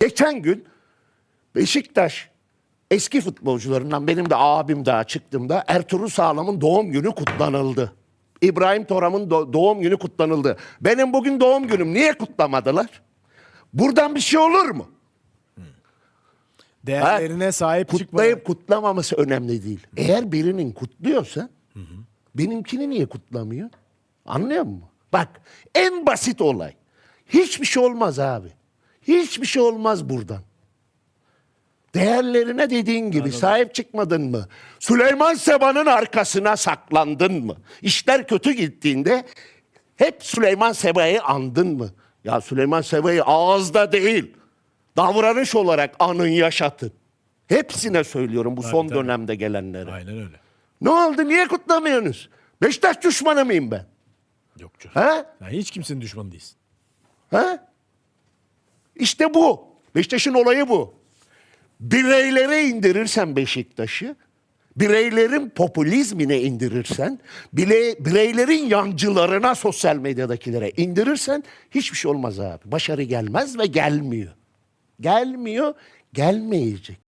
Geçen gün Beşiktaş eski futbolcularından benim de abim daha çıktığımda Ertuğrul Sağlam'ın doğum günü kutlanıldı. İbrahim Toram'ın do- doğum günü kutlanıldı. Benim bugün doğum günüm. Niye kutlamadılar? Buradan bir şey olur mu? Değerlerine sahip. Kutlayıp kutlamaması önemli değil. Eğer birinin kutluyorsa benimkini niye kutlamıyor? Anlıyor musun? Bak en basit olay. Hiçbir şey olmaz abi. Hiçbir şey olmaz buradan. Değerlerine dediğin gibi sahip çıkmadın mı? Süleyman Seba'nın arkasına saklandın mı? İşler kötü gittiğinde hep Süleyman Seba'yı andın mı? Ya Süleyman Seba'yı ağızda değil, davranış olarak anın yaşatın. Hepsine söylüyorum bu son tabii. dönemde gelenlere. Aynen öyle. Ne oldu? Niye kutlamıyorsunuz? Beşiktaş düşmanı mıyım ben? Yok canım. Ha? Ya hiç kimsenin düşmanı değilsin. Ha? İşte bu. Beşiktaş'ın olayı bu. Bireylere indirirsen Beşiktaş'ı, bireylerin popülizmine indirirsen, bile, bireylerin yancılarına sosyal medyadakilere indirirsen hiçbir şey olmaz abi. Başarı gelmez ve gelmiyor. Gelmiyor, gelmeyecek.